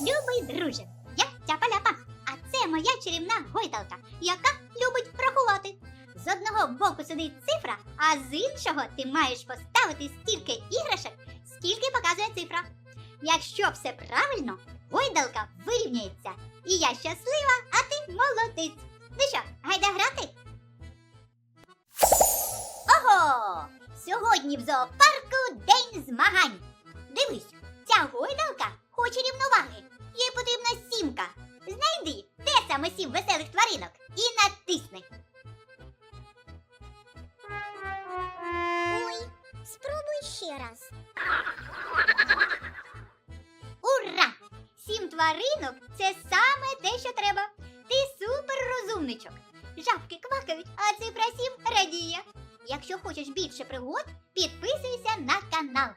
Любий друже, я тяпа-ляпа, а це моя чарівна гойдалка, яка любить рахувати. З одного боку сидить цифра, а з іншого ти маєш поставити стільки іграшок, скільки показує цифра. Якщо все правильно, гойдалка вирівняється. І я щаслива, а ти молодець. Ну що, гайда грати? Ого! Сьогодні в зоопарку день змагань. Дивись, ця гойдалка сімка. Знайди, де саме сім веселих тваринок, і натисни. Ой, спробуй ще раз. Ура! Сім тваринок це саме те, що треба. Ти супер розумничок. Жабки квакають, а цифра сім радіє. Якщо хочеш більше пригод, підписуйся на канал.